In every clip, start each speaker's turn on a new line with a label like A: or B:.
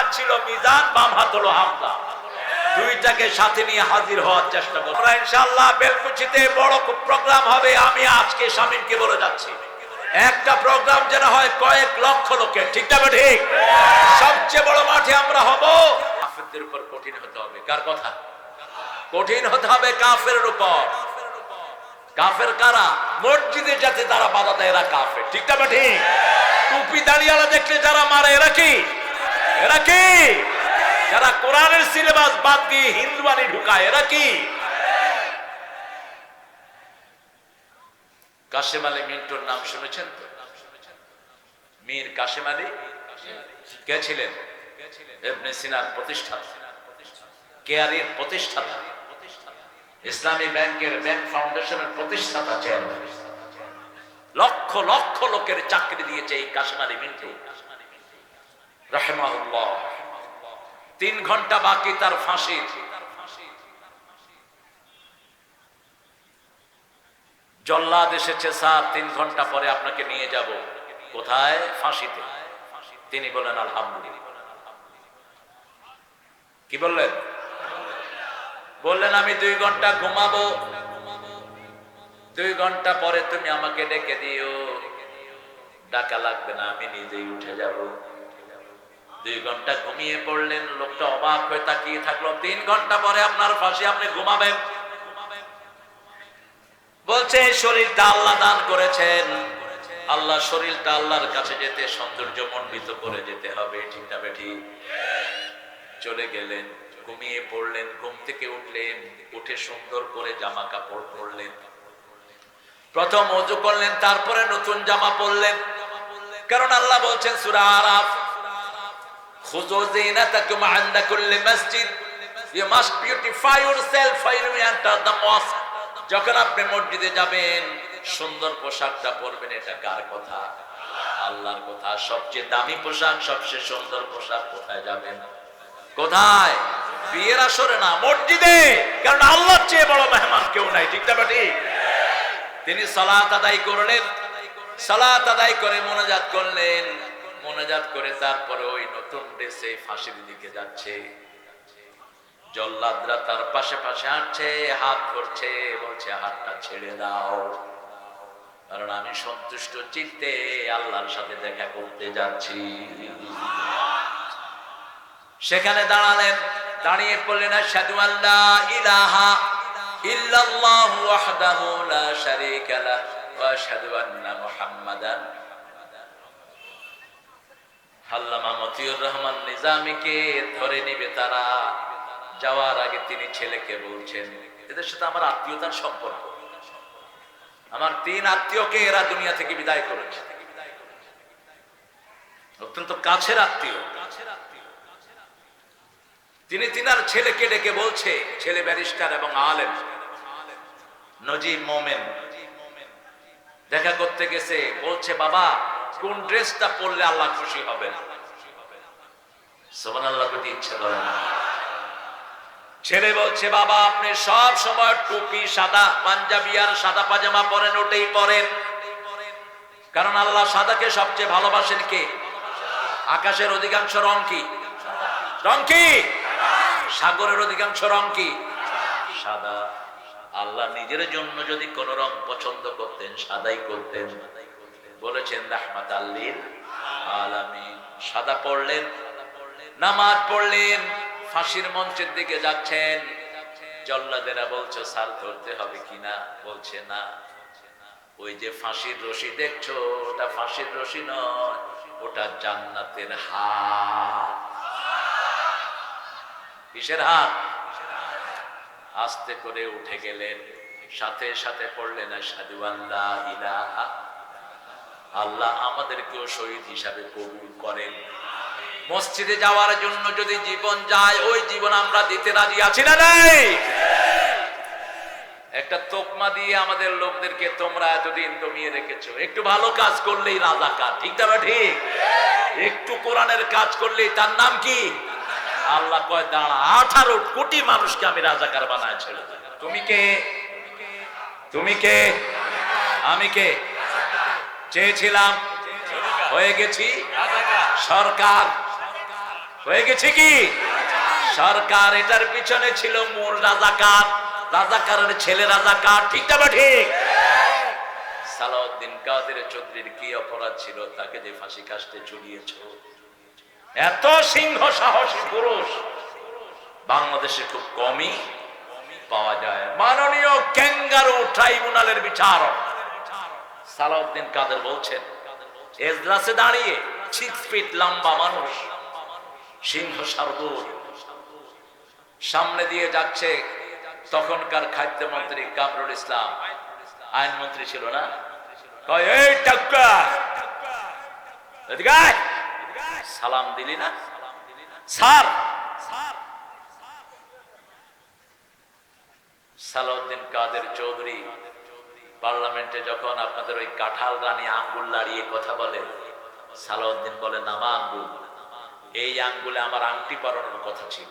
A: হাত ছিল মিজান, বাম হাত হলো হামদা দুইটাকে সাথে নিয়ে হাজির হওয়ার চেষ্টা করব আমরা ইনশাআল্লাহ বেলকুচিতে বড় প্রোগ্রাম হবে, আমি আজকে স্বামীকে বলে যাচ্ছি। একটা প্রোগ্রাম যেন হয় কয়েক লক্ষ লোকের, ঠিক না ঠিক সবচেয়ে বড় মাঠে আমরা হব। কাফেরদের উপর কঠিন হতে হবে, কার কথা? কঠিন হতে হবে কাফের উপর। কাফের কারা? মসজিদে যাতে তারা বাধা দেয় এরা কাফের, ঠিক না ঠিক টুপি দাঁড়িয়ে দেখলে যারা মারে, এরা কি? এরা কি? যারা কোরআনের সিলেবাস বাদ দিয়ে হিন্দুয়ানি ঢুকায়, এরা কি? কাশেম আলী মিন্টুর নাম শুনেছেন তো? মীর কাশেম আলী? কে ছিলেন? সিনার প্রতিষ্ঠাতা। কেয়ারের প্রতিষ্ঠাতা? ইসলামী ব্যাংকের ব্যাংক ফাউন্ডেশনের প্রতিষ্ঠাতা চেয়ারম্যান লক্ষ লক্ষ লোকের চাকরি দিয়েছে এই কাশেম আলী মিন্টু। তিন ঘণ্টা বাকি তার ফাঁসির জল্লাদ এসেছে, স্যার, তিন ঘণ্টা পরে আপনাকে নিয়ে যাব। কোথায়? ফাঁসিতে। তিনি বলেন, আলহামদুলিল্লাহ। কি বললেন? বললেন, আমি দুই ঘণ্টা ঘুমাবো। দুই ঘণ্টা পরে তুমি আমাকে ডেকে দিও। ডাকা লাগবে না, আমি নিজেই উঠে যাব। দুই ঘণ্টা ঘুমিয়ে পড়লেন, লোকটা অবাক হয়ে তাকিয়ে থাকল। তিন ঘণ্টা পরে আপনার ফাঁসি, আপনি ঘুমাবেন। বলছে শরীরটা আল্লাহ দান করেছেন। আল্লাহ শরীরটা আল্লাহর কাছে যেতে, সৌন্দর্য মণ্ডিত করে যেতে হবে। ঠিক না বেঠি? চলে গেলেন, ঘুমিয়ে পড়লেন, ঘুম থেকে উঠলেন, উঠে সুন্দর করে জামা কাপড় পরলেন। প্রথম অজু করলেন, তারপরে নতুন জামা পরলেন। কারণ আল্লাহ বলছেন, সুরা আরাফ খুযু যিনাতাকুম ইনদা কুল্লি মসজিদ। You must beautify yourself while you enter the mosque যখন আপনি মসজিদে যাবেন, সুন্দর পোশাকটা পরবেন, এটা কার কথা? আল্লাহর কথা। সবচেয়ে দামি পোশাক, সবচেয়ে সুন্দর পোশাক কোথায় যাবেন? কোথায়? বিয়ের আসরে না, মসজিদে। কারণ আল্লাহর চেয়ে বড় মেহমান কেউ নাই, ঠিক না ঠিক তিনি সালাত আদায় করলেন। সালাত আদায় করে মোনাজাত করলেন। মোনাজাত করে তারপরে ওই নতুন দেশে ফাঁসির দিকে যাচ্ছে। জল্লাদরা তার পাশে পাশে হাঁটছে, হাত ধরছে, বলছে, হাতটা ছেড়ে দাও। কারণ আমি সন্তুষ্ট চিত্তে আল্লাহর সাথে দেখা করতে যাচ্ছি। সেখানে দাঁড়ালেন, দাঁড়িয়ে পড়লেন, আশহাদু আল্লাহ ইলাহা ইল্লাল্লাহু ওয়াহদাহু লা শারীকা লাহ ওয়া আশহাদু আন্না মুহাম্মাদান আল্লামা মতিউর রহমান নিজামীকে ধরে নেবে তারা। যাওয়ার আগে তিনি ছেলেকে বলছেন, এদের সাথে আমার আত্মীয়তার সম্পর্ক। আমার তিন আত্মীয়কে এরা দুনিয়া থেকে বিদায় করেছে। অত্যন্ত কাছের আত্মীয়। তিনি তিনার ছেলেকে ডেকে বলছে, ছেলে ব্যারিস্টার এবং আলেম, নজিব মোমেন। দেখা করতে গেছে, বলছে, বাবা কোন ড্রেসটা পরলে আল্লাহ খুশি হবেন সোমান আল্লাহ প্রতি করে না। ছেলে বলছে বাবা, আপনি সব সময় টুপি, সাদা পাঞ্জাবি আর সাদা পাজামা পরেন, ওটাই পরেন। কারণ আল্লাহ সাদাকে সবচেয়ে ভালোবাসেন কে? আকাশের অধিকাংশ রং কি? রং কি? সাগরের অধিকাংশ রং কি? সাদা। আল্লাহ নিজের জন্য যদি কোন রং পছন্দ করতেন, সাদাই করতেন। বলেছেন রাহমাত আল্লিল আলামী সাদা পড়লেন, নামাজ পড়লেন, ফাঁসির মঞ্চের দিকে যাচ্ছেন। জল্লাদেরা বলছো সাল ধরতে হবে কিনা বলছে, না। ওই যে ফাঁসির রশি দেখছ, ওটা ফাঁসির রশি নয়, ওটা জান্নাতের হাত। কিসের হাত? আস্তে করে উঠে গেলেন, সাথে সাথে পড়লেন সাধু আল্লাহ ইলাহা আল্লাহ আমাদেরকেও শহীদ হিসাবে কবুল করেন। মসজিদে যাওয়ার জন্য যদি জীবন যায়, ওই জীবন আমরা দিতে রাজি আছি না নাই? একটা তোকমা দিয়ে আমাদের লোকদেরকে তোমরা এতদিন দমিয়ে রেখেছো। একটু ভালো কাজ করলেই রাজাকার, ঠিক না ঠিক? একটু কোরআনের কাজ করলেই তার নাম কি? আল্লাহ কয়, দাঁড়া, আঠারো কোটি মানুষকে আমি রাজাকার বানায় ছেড়ে তুমি কে? তুমি কে? আমি কে? চেয়েছিলাম। হয়ে গেছি। সরকার। হয়ে গেছে কি? সরকার, এটার পিছনে ছিল মূল রাজাকার। রাজাকারের ছেলে রাজাকার। ঠিক না ঠিক? সালাউদ্দিন কাদের চৌধুরীর কি অপরাধ ছিল? তাকে যে ফাঁসি কাস্তে ঝুলিয়েছ এত সিংহ সাহসী পুরুষ। বাংলাদেশে খুব কমই পাওয়া যায়। মাননীয় ক্যাঙ্গারু ট্রাইব্যুনালের বিচারক। সালাউদ্দিন কাদের বলছেন, এজলাসে দাঁড়িয়ে সিক্স ফিট লম্বা মানুষ, সিংহ সারদুর সামনে দিয়ে যাচ্ছে তখনকার খাদ্যমন্ত্রী কামরুল ইসলাম। আইনমন্ত্রী ছিল না। সালাম দিলি না? স্যার। সালাউদ্দিন কাদের চৌধুরী পার্লামেন্টে যখন আপনাদের ওই কাঁঠাল রানী আঙ্গুল লাড়িয়ে কথা বলে, সালাউদ্দিন বলে নামা আঙ্গুল, এই আঙ্গুলে আমার আংটি পরানোর কথা ছিল।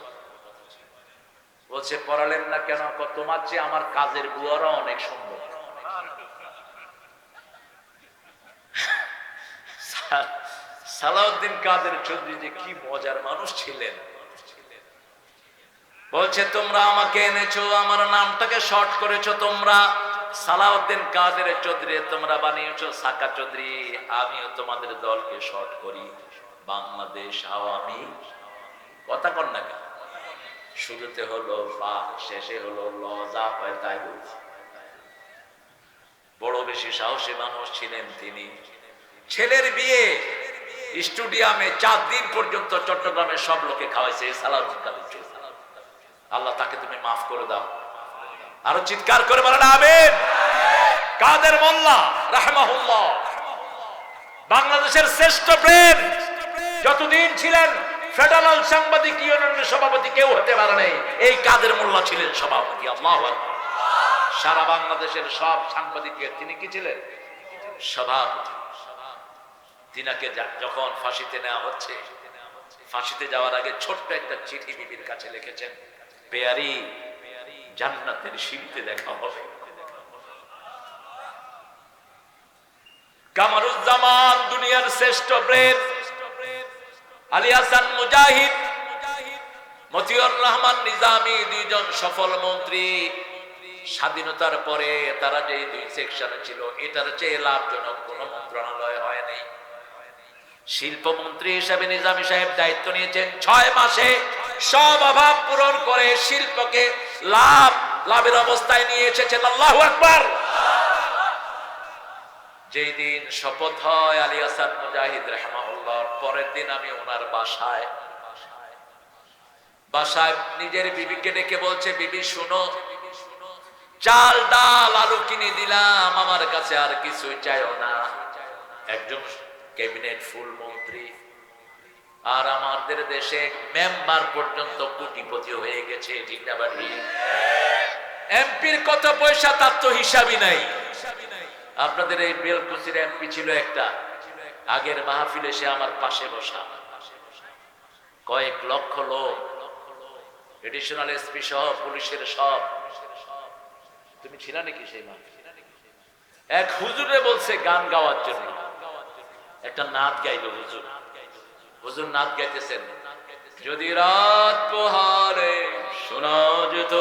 A: বলছে পড়ালেন না কেন? তোমার চেয়ে আমার কাজের বুয়ারা অনেক সুন্দর। সালাউদ্দিন কাদের চৌধুরী যে কি মজার মানুষ ছিলেন। বলছে, তোমরা আমাকে এনেছো, আমার নামটাকে শর্ট করেছ তোমরা। সালাউদ্দিন কাদের চৌধুরী, তোমরা বানিয়েছো সাকা চৌধুরী। আমিও তোমাদের দলকে শর্ট করি। বাংলাদেশ আওয়ামী কথা কর না কেন? শুরুতে হলো শেষে হলো ল, যা হয় তাই বড় বেশি সাহসী মানুষ ছিলেন তিনি। ছেলের বিয়ে স্টুডিয়ামে চার দিন পর্যন্ত চট্টগ্রামের সব লোকে খাওয়াইছে সালাউদ্দিন কাদের আল্লাহ তাকে তুমি মাফ করে দাও। আরও চিৎকার করে বলেন, আমিন। কাদের মোল্লা? রাহমাহুল্লাহ। বাংলাদেশের শ্রেষ্ঠ প্রেম। যতদিন ছিলেন ফেডারেল সাংবাদিক ইউনিয়নের সভাপতি, কেউ হতে পারে নাই। এই কাদের মোল্লা ছিলেন সভাপতি? আল্লাহ সারা বাংলাদেশের সব সাংবাদিককে তিনি কি ছিলেন? সভাপতি। তিনাকে যখন ফাঁসিতে নেওয়া হচ্ছে, ফাঁসিতে যাওয়ার আগে ছোট্ট একটা চিঠি বিবির কাছে লিখেছেন। পেয়ারি জান্নাতের সিঁড়িতে দেখা হবে। কামারুজ্জামান, দুনিয়ার শ্রেষ্ঠ ব্রেন। আলী হাসান মুজাহিদ। মতিউর রহমান দুইজন সফল মন্ত্রী। স্বাধীনতার পরে তারা যে দুই সেকশনে ছিল, এটার চেয়ে লাভজনক কোন মন্ত্রণালয় হয় নাই। শিল্পমন্ত্রী হিসাবে নিজামী সাহেব দায়িত্ব নিয়েছেন ছয় মাসে। সব অভাব পূরণ করে শিল্পকে লাভ, লাভের অবস্থায় নিয়ে এসেছেন আল্লাহ আকবার। যেই দিন শপথ হয় আলী হাসান মুজাহিদ রহমাউল্লাহর পরের দিন আমি ওনার বাসায়। বাসায় নিজের বিবিকে ডেকে বলছে, বিবি, শুনো, চাল, ডাল, আলু কিনে দিলাম, আমার কাছে আর কিছুই চাইও না। একজন ক্যাবিনেট ফুল মন্ত্রী আর আমাদের দেশে মেম্বার পর্যন্ত কোটিপতি হয়ে গেছে এমপির কত পয়সা তার তো হিসাবই নাই। আপনাদের এই বেলকুচির এমপি ছিল একটা। আগের মাহফিলে সে আমার পাশে বসা। কয়েক লক্ষ লোক। এডিশনাল এসপি সহ, পুলিশের সব। তুমি ছিল নাকি সেই মাহফিলে? এক হুজুরে বলছে গান গাওয়ার জন্য। একটা নাচ গাইবে হুজুর। হুজুর নাচ গাইতেছেন। যদি রাত পোহারে শোনা যেত,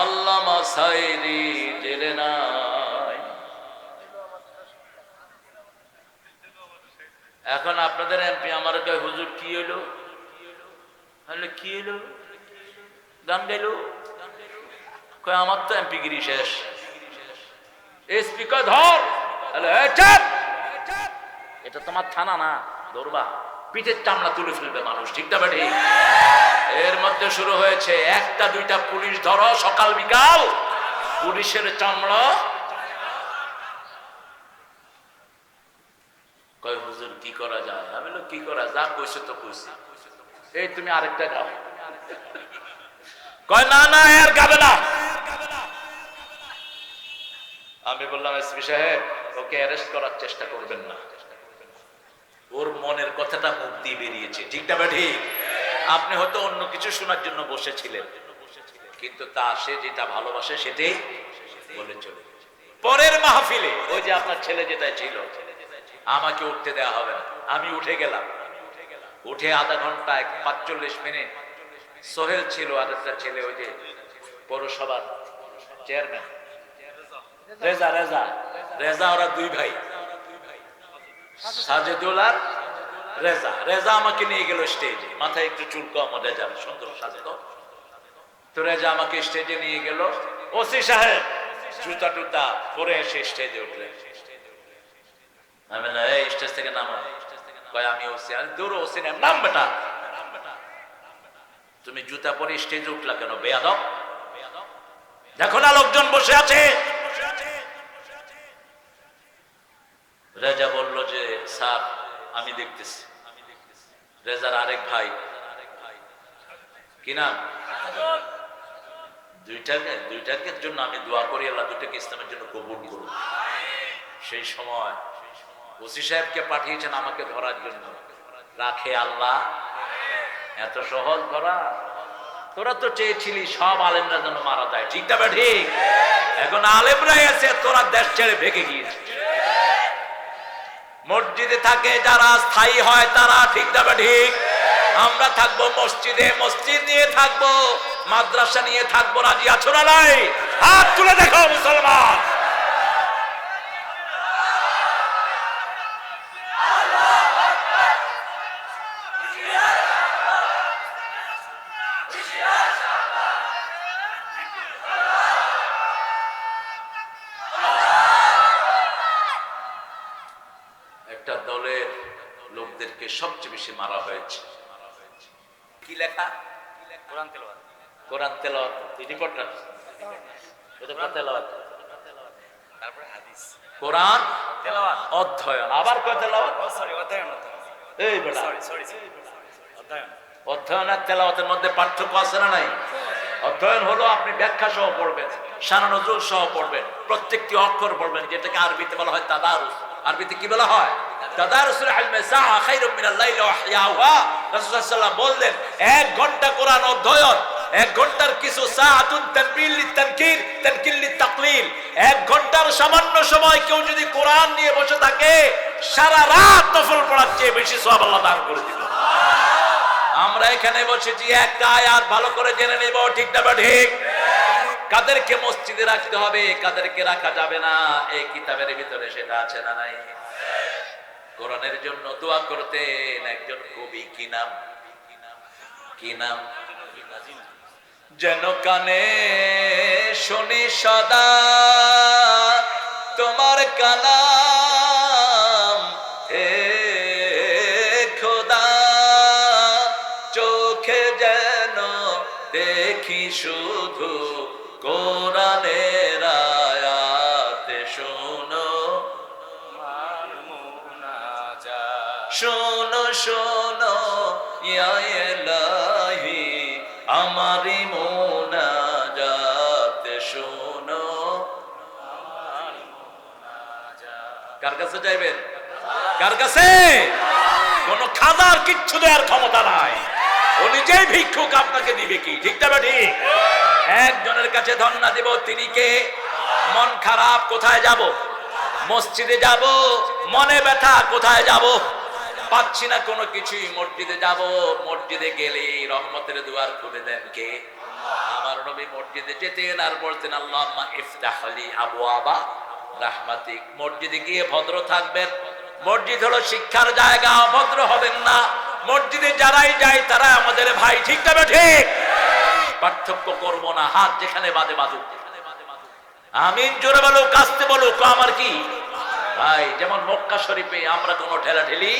A: আল্লামা সাইদি জেলে নাই। এখন আপনাদের এমপি আমার কয়, হুজুর, কি হইল? হলে কি হইল? গান কয়, আমার তো এমপি গিরি শেষ। এসপি কয়, ধর। এটা তোমার থানা না। দৌড়বা পিঠের চামড়া তুলে ফেলবে মানুষ, ঠিক না ঠিক এর মধ্যে শুরু হয়েছে একটা, দুইটা পুলিশ ধরো সকাল, বিকাল। পুলিশের চামড়া। আমি আমি বললাম এসপি সাহেব, ওকে অ্যারেস্ট করার চেষ্টা করবেন না। ওর মনের কথাটা মুখ দিয়ে বেরিয়েছে। ঠিক না বা ঠিক? আপনি হয়তো অন্য কিছু শোনার জন্য বসেছিলেন। কিন্তু তা সে যেটা ভালোবাসে সেটাই বলে চলে। পরের মাহফিলে, ওই যে আপনার ছেলে যেটা ছিল, আমাকে উঠতে দেওয়া হবে না। আমি উঠে গেলাম। উঠে আধা ঘণ্টা, এক পাঁচচল্লিশ মিনিট। সোহেল ছিল, আর একটা ছেলে ওই যে পৌরসভার চেয়ারম্যান রেজা রেজা। রেজা, ওরা দুই ভাই। সাজেদুল আর রেজা। রেজা আমাকে নিয়ে গেল স্টেজে মাথায় একটু চুল কম সুন্দর সাজতো তো রেজা আমাকে স্টেজে নিয়ে গেল। ওসি সাহেব, জুতা টুতা পরে এসে স্টেজে উঠলেন। নামো। তুমি জুতা পরে স্টেজে উঠলা কেন, বেয়াদব? দেখো না, লোকজন বসে আছে। রেজা বলল যে, স্যার, আমি দেখতেছি। রেজার আরেক ভাই, কি নাম? দুইটাকে দুইটাকে জন্য আমি দোয়া করি, আল্লাহ দুইটাকে ইসলামের জন্য কবুল করুন সেই সময় ওসি সাহেবকে পাঠিয়েছেন আমাকে ধরার জন্য। রাখে আল্লাহ। এত সহজ ধরা? তোরা তো চেয়েছিলি, সব আলেমরা যেন মারা যায়। ঠিক না ঠিক? এখন আলেমরাই আছে, তোরা দেশ ছেড়ে ভেগে গিয়েছে মসজিদে থাকে, যারা স্থায়ী হয়, তারা ঠিক যাবে ঠিক। আমরা থাকব মসজিদে, মসজিদ নিয়ে থাকব, মাদ্রাসা নিয়ে থাকব, রাজি আছো না নাই? হাত তুলে দেখো মুসলমান একটা দলের লোকদেরকে সবচেয়ে বেশি মারা হয়েছে। কি লেখা?
B: কোরআন তেলাওয়াত।
A: কোরআন তেলাওয়াত রিপোর্টার তেলাওয়াত।
B: তারপরে হাদিস।
A: কোরআন
B: তেলাওয়াত।
A: অধ্যয়ন। আবার কয় তেলাওয়াত?
B: সরি অধ্যয়ন
A: এই বেটা।
B: সরি সরি অধ্যয়ন।
A: অধ্যয়ন আর তেলাওয়াতের মধ্যে পার্থক্য আছে না নাই? অধ্যয়ন হলো আপনি ব্যাখ্যা সহ পড়বেন সানা নজরুল সহ পড়বেন প্রত্যেকটি অক্ষর পড়বেন যেটাকে আরবিতে বলা হয় তাদারুস। আরবিতে কি বলা হয়? সামান্য সময় কেউ যদি কোরআন নিয়ে বসে থাকে, সারা রাত নফল পড়ার চেয়ে বেশি আল্লাহ দান করে আমরা এখানে বসেছি একটা আয়াত ভালো করে জেনে নেব, ঠিক না ঠিক? কাদেরকে মসজিদে রাখতে হবে, কাদেরকে রাখা যাবে না, এই কিতাবের ভিতরে সেটা আছে না নাই? কোরআনের জন্য দোয়া করতেন একজন কবি, কি নাম? কি নাম? যেন কানে শুনি সদা তোমার কালাম। আমারি শোনো।
B: মান মুনাজাত
A: কার কাছে যাইবেন? কার কাছে? কোন খাদার কিচ্ছু দেওয়ার ক্ষমতা নাই। ও নিজেই ভিক্ষুক, আপনাকে দিবে কি? ঠিক তবে ঠিক একজনের কাছে ধন্না দিব, তিনি কে? মন খারাপ, কোথায় যাব? মসজিদে যাব? মনে ব্যথা, কোথায় যাব? পাচ্ছি না কোনো কিছুই। মসজিদে যাব, মসজিদে গেলে রহমতের দুয়ার খুলে দেন কে? আমার নবী মসজিদে যেতেন আর বলতেন আল্লাহ ইফতাহলি আবু আবা রাহমাতিক। মসজিদে গিয়ে ভদ্র থাকবেন। মসজিদ হলো শিক্ষার জায়গা অভদ্র হবেন না। মসজিদে যারাই যায়, তারা আমাদের ভাই, ঠিক তবে ঠিক পার্থক্য করব না, হাত যেখানে বাদে বাদুক আমিন, জোরে বলো, কাস্তে বলো আমার কি? ভাই, যেমন মক্কা শরীফে আমরা কোনো ঠেলা ঠেলি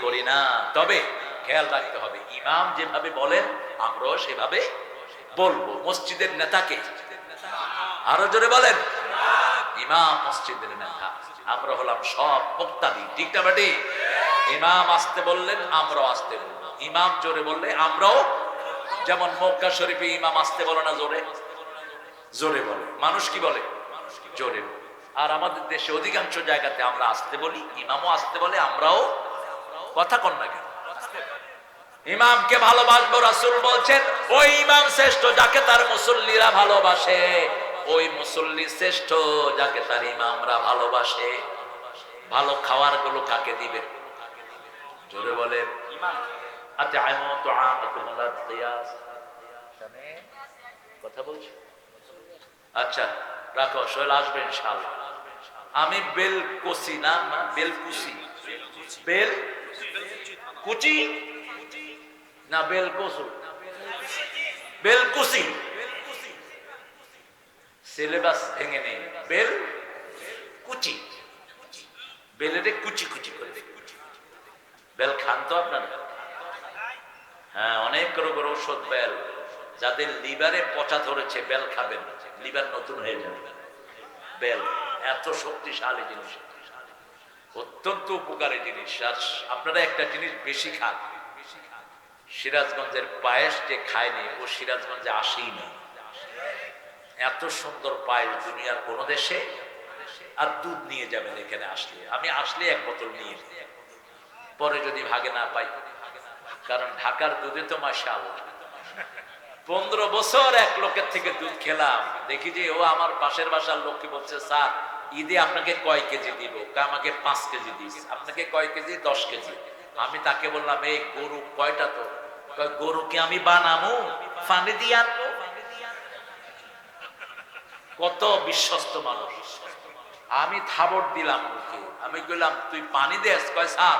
A: করি না। তবে খেয়াল রাখতে হবে, ইমাম যেভাবে বলেন, আমরাও সেভাবে বলব। মসজিদের নেতাকে আরও জোরে বলেন। ইমাম মসজিদের নেতা। আমরা হলাম সব মুক্তাদি ঠিক না বেটি? ইমাম আসতে বললেন, আমরাও আসতে বলব। ইমাম জোরে বললে আমরাও, যেমন মক্কা শরীফে ইমাম আসতে বলে না জোরে? জোরে বলে। মানুষ কি বলে? জোরে বলে। আর আমাদের দেশে অধিকাংশ জায়গাতে আমরা আসতে বলি, ইমামও আসতে বলে, আমরাও কথা কন না কেন? ইমামকে ভালোবাসবো, রাসূল বলছেন, ওই ইমাম শ্রেষ্ঠ যাকে তার মুসল্লিরা ভালোবাসে, ওই মুসল্লি শ্রেষ্ঠ যাকে তার ইমামরা ভালোবাসে। ভালো খাওয়ারগুলো কাকে দিবে? জোরে বলে কথা বলছো? আচ্ছা রাখো আমি বেল কষি না না বেল কুচি না বেল কসু বেল কুচি সিলেবাস ভেঙে নেই। বেল কুচি। বেলেরে কুচি কুচি করে। বেল খান তো আপনারা? হ্যাঁ অনেক রোগের ঔষধ বেল। যাদের লিভারে পচা ধরেছে, বেল খাবেন। লিভার নতুন হয়ে যাবে। বেল, এত শক্তিশালী জিনিস। অত্যন্ত উপকারী জিনিস। আর আপনারা একটা জিনিস বেশি খান। সিরাজগঞ্জের পায়েস যে খায়নি, ও সিরাজগঞ্জে আসেই না। এত সুন্দর পায়েস দুনিয়ার কোন দেশে আর দুধ নিয়ে যাবেন এখানে আসলে। আমি আসলে এক বোতল নিয়ে। পরে যদি ভাগে না পাই। কারণ ঢাকার দুধে তো মাসা পনেরো বছর এক লোকের থেকে দুধ খেলাম। দেখি যে ও আমার পাশের বাসার লোককে বলছে, স্যার, ঈদে আপনাকে কয় কেজি দিব? আমাকে পাঁচ কেজি দিস আপনাকে কয় কেজি? দশ কেজি। আমি তাকে বললাম, এই গরু কয়টা তো গরুকে আমি বানামু? ফানি দিয়ে আনব। কত বিশ্বস্ত মানুষ। আমি থাবর দিলাম ওকে আমি বললাম তুই পানি দেস? কয়, স্যার,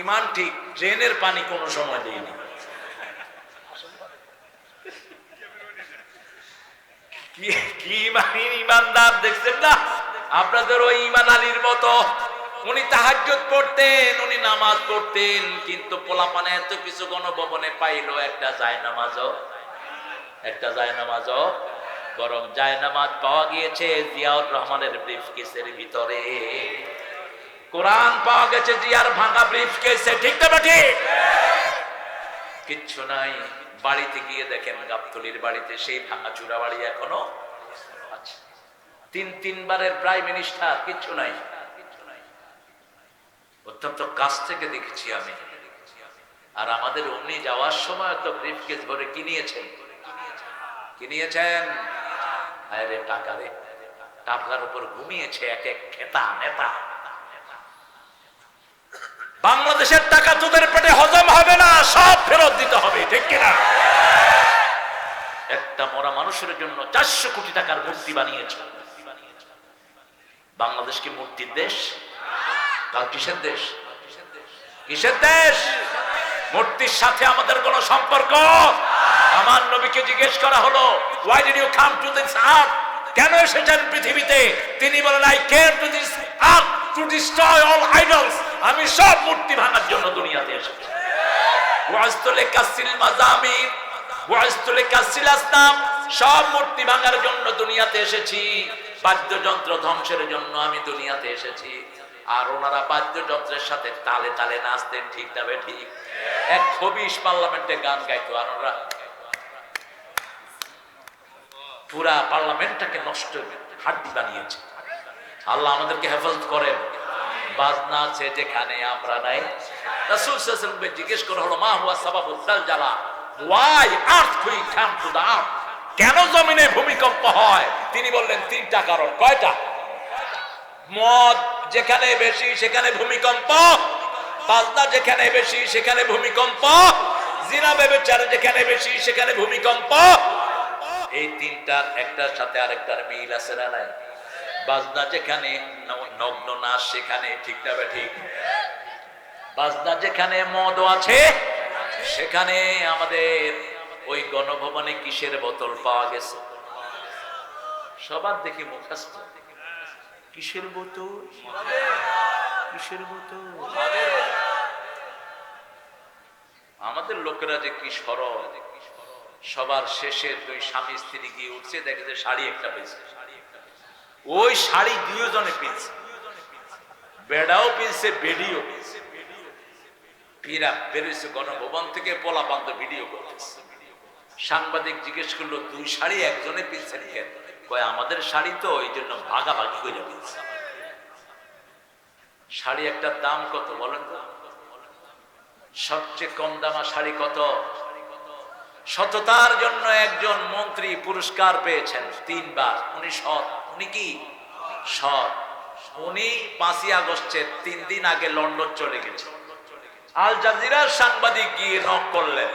A: ইমান ঠিক, ড্রেনের পানি কোনো সময় দেয়নি কি ইমানের ইমানদার দেখছেন না? আপনাদের ওই ইমান আলীর মতো। উনি তাহাজ্জুদ পড়তেন, উনি নামাজ পড়তেন, কিন্তু পোলাপানে এত কিছু গণভবনে পাইলো, একটা যায় নামাজও একটা যায় নামাজও বরং যায় নামাজ পাওয়া গিয়েছে জিয়াউর রহমানের ব্রিফ কেসের ভিতরে। কোরআন পাওয়া গেছে জিয়ার ভাঙা ব্রিফ কেসে ঠিক না ঠিক? কিচ্ছু নাই। বাড়িতে গিয়ে দেখেন গাবতলির বাড়িতে সেই ভাঙা চূড়া বাড়ি এখনও আছে। তিন, তিনবারের প্রাইম মিনিস্টার, কিচ্ছু নাই। অত্যন্ত কাছ থেকে দেখেছি আমি। আর আমাদের অমনি যাওয়ার সময় তো ব্রিফ কেস ভরে কি নিয়েছেন? কি নিয়েছেন? আরে টাকা রে। টাকার উপর ঘুমিয়েছে এক এক খেতা নেতা। বাংলাদেশের টাকা তোদের সব ফেরত দিতে হবে, ঠিক কিনা? একটা মরা মানুষের জন্য চারশো কোটি টাকার মূর্তি বানিয়েছে। বাংলাদেশ কি মূর্তির দেশ? কিসের দেশ? কিসের দেশ? মূর্তির সাথে আমাদের কোনো সম্পর্ক? আমার নবীকে জিজ্ঞেস করা হলো কেন এসেছেন পৃথিবীতে? তিনি বলেন I came to this earth to destroy all idols আমি সব মূর্তি ভাঙার জন্য দুনিয়াতে এসেছি। ওয়াজতুলে কাসিল মাজামির ওয়াজতুলে সব মূর্তি ভাঙার জন্য দুনিয়াতে এসেছি। বাদ্যযন্ত্র ধ্বংসের জন্য আমি দুনিয়াতে এসেছি। আর ওনারা বাদ্যযন্ত্রের সাথে তালে তালে নাচতেন, ঠিক ঠিক? এক খবিস পার্লামেন্টে গান গাইতো আর ওরা পুরা পার্লামেন্টটাকে নষ্ট হাড্ডি বানিয়েছে। আল্লাহ আমাদেরকে হেফাজত করেন। বাজনা আছে যেখানে আমরা নাই। রাসূল সাল্লাল্লাহু জিজ্ঞেস করা হলো, মা হুয়া ওয়াই কাম টু দা আর্থ কেন জমিনে ভূমিকম্প হয়? তিনি বললেন, তিনটা কারণ। কয়টা? মদ যেখানে বেশি, সেখানে ভূমিকম্প। যেখানে বেশি, সেখানে ভূমিকম্প। জিনা যেখানে বেশি, সেখানে ভূমিকম্প। এই তিনটার একটার সাথে আরেকটার মিল আছে না নাই? বাজনা যেখানে, নগ্ন নাচ সেখানে, ঠিক না ঠিক? বাজনা যেখানে মদ আছে, সেখানে আমাদের ওই গণভবনে কিসের বোতল পাওয়া গেছে? সবার দেখি মুখাস্ত কিসের বোতল? কিসের বোতল? আমাদের লোকেরা যে কি সরল। সবার শেষে দুই স্বামী স্ত্রী গিয়ে উঠছে, দেখে যে শাড়ি একটা পেয়েছে। ওই শাড়ি দুজনে পেয়েছে। বেড়াও পেয়েছে, বেডিও পেয়েছে। পীরা বেরোইছে গণভবন থেকে, পোলা পান্ত ভিডিও করতেছে। সাংবাদিক জিজ্ঞেস করল, দুই শাড়ি একজনে পেয়েছেন কেন? কয়, আমাদের শাড়ি তো ওই জন্য ভাগাভাগি করে পেয়েছে শাড়ি একটা দাম কত বলেন তো? সবচেয়ে কম দামা শাড়ি কত? সততার জন্য একজন মন্ত্রী পুরস্কার পেয়েছেন, তিনবার। উনি সৎ। উনি কি? সৎ। উনি পাঁচই আগস্টের তিন দিন আগে লন্ডন চলে গেছেন। আল জাজিরার সাংবাদিক গিয়ে নক করলেন।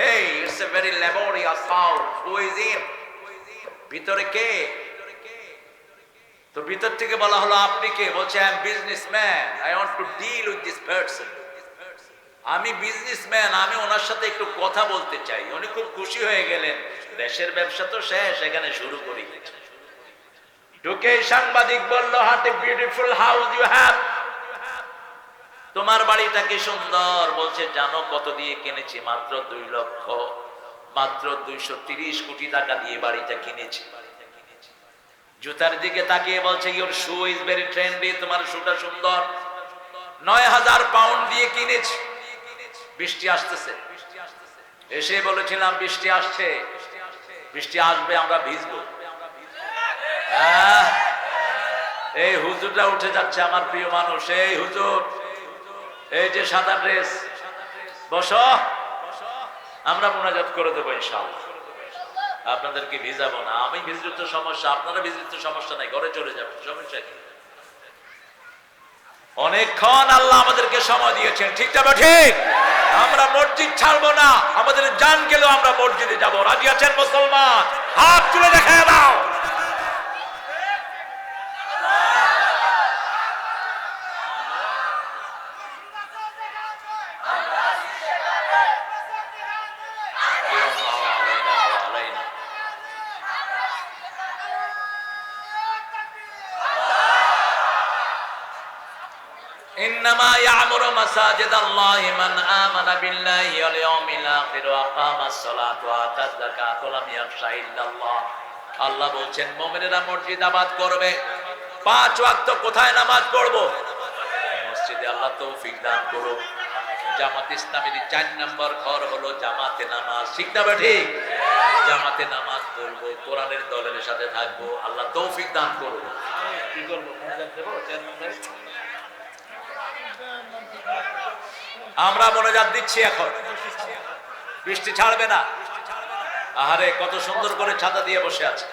A: Hey it's a very laborious sound who is in ভিতরে কে? তো ভিতর থেকে বলা হলো, আপনি কে? বলছে I am businessman I want to deal with this person আমি বিজনেসম্যান আমি ওনার সাথে একটু কথা বলতে চাই। উনি খুব খুশি হয়ে গেলেন। দেশের ব্যবসা তো শেষ, এখানে শুরু করি। ঢুকে সাংবাদিক বলল, হাতে বিউটিফুল হাউস ইউ হ্যাভ তোমার বাড়িটা কি সুন্দর? বলছে, জানো কত দিয়ে কিনেছি? মাত্র দুই লক্ষ। মাত্র দুইশো তিরিশ কোটি টাকা দিয়ে বাড়িটা কিনেছি। জুতার দিকে তাকিয়ে বলছে your shoe is very trendy তোমার শুটা সুন্দর। নয় হাজার পাউন্ড দিয়ে কিনেছি। বৃষ্টি আসতেছে। এসে বলেছিলাম, বৃষ্টি আসছে। বৃষ্টি আসবে, আমরা ভিজবো। এই হুজুরটা উঠে যাচ্ছে, আমার প্রিয় মানুষ। এই হুজুর এই যে সাদা ড্রেস, বস। আমরা মোনাজাত করে দেবো ইনশাআল্লাহ। আপনাদেরকে ভিজাবো না। আমি ভিজলে তো সমস্যা, আপনারা ভিজলে তো সমস্যা নাই, ঘরে চলে যাবেন, সমস্যা কি? অনেকক্ষণ আল্লাহ আমাদেরকে সময় দিয়েছেন, ঠিক যাবে ঠিক? আমরা মসজিদ ছাড়বো না, আমাদের জান গেলেও আমরা মসজিদে যাব। রাজি আছেন মুসলমান? হাত তুলে দেখা দাও। إنما يعمر مساجد الله من آمن بالله واليوم الآخر وأقام الصلاة وآتى الزكاة ولم يخش إلا الله আল্লাহ বলছেন মোমেনেরা মসজিদ আবাদ করবে পাঁচ ওয়াক্ত কোথায় নামাজ পড়বো মসজিদে আল্লাহ তৌফিক দান করুক জামাত ইসলামের চার নম্বর ঘর হলো জামাতে নামাজ ঠিক না বা ঠিক জামাতে নামাজ পড়বো কোরআনের দলের সাথে থাকবো আল্লাহ তৌফিক দান করবো কি করবো আমরা মনোজাত দিচ্ছি এখন। বৃষ্টি ছাড়বে না। আহারে, কত সুন্দর করে ছাতা দিয়ে বসে আছে।